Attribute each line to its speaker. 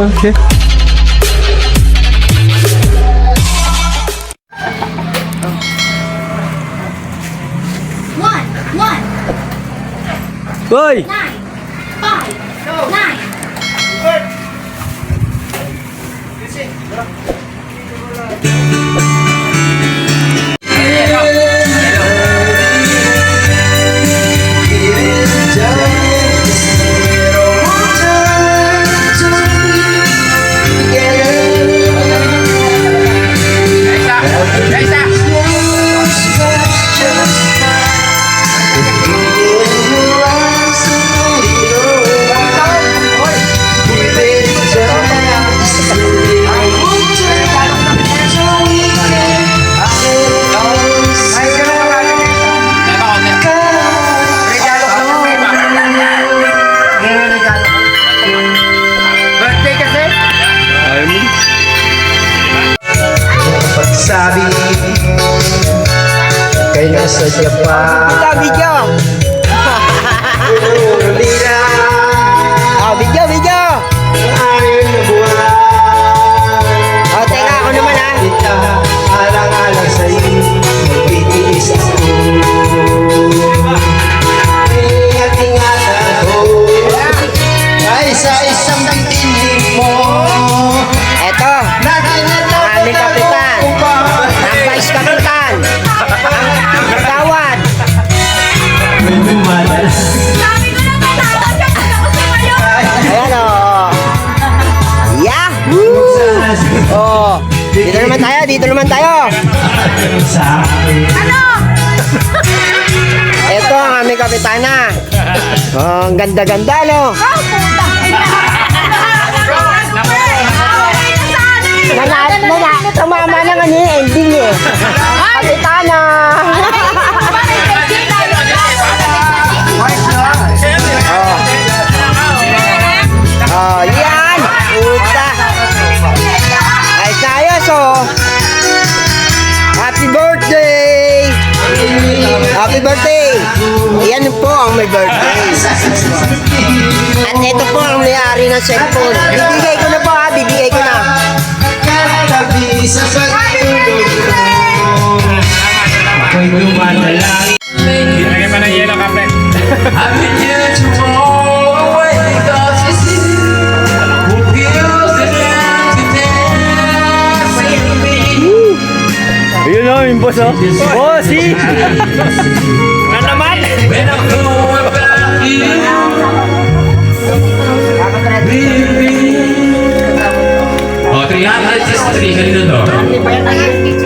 Speaker 1: Okay.
Speaker 2: One, one,
Speaker 1: Hoy!
Speaker 2: nine, five, nine.
Speaker 3: Birthday
Speaker 4: Kay nasa Japan
Speaker 3: Ito, video.
Speaker 4: Ulira
Speaker 3: Oh, video, Oh, dito naman tayo, dito naman tayo.
Speaker 2: Ano?
Speaker 3: Ito ang aming kapitana. Oh, ang ganda-ganda, no?
Speaker 2: Oh, puta.
Speaker 3: Nana, nana, tumama na nga yung ending eh. Kapitana! Happy birthday! Yan po ang may birthday. At ito po ang may-ari ng cellphone. Bibigay ko na po ha, bibigay ko na.
Speaker 4: Katabi sa pagtulog ko Ako'y dumadala
Speaker 1: Lagyan pa ng yellow kape.
Speaker 4: boss, oh.
Speaker 1: Oh, si! Na naman! Oh, 300 is 3
Speaker 4: kanina to.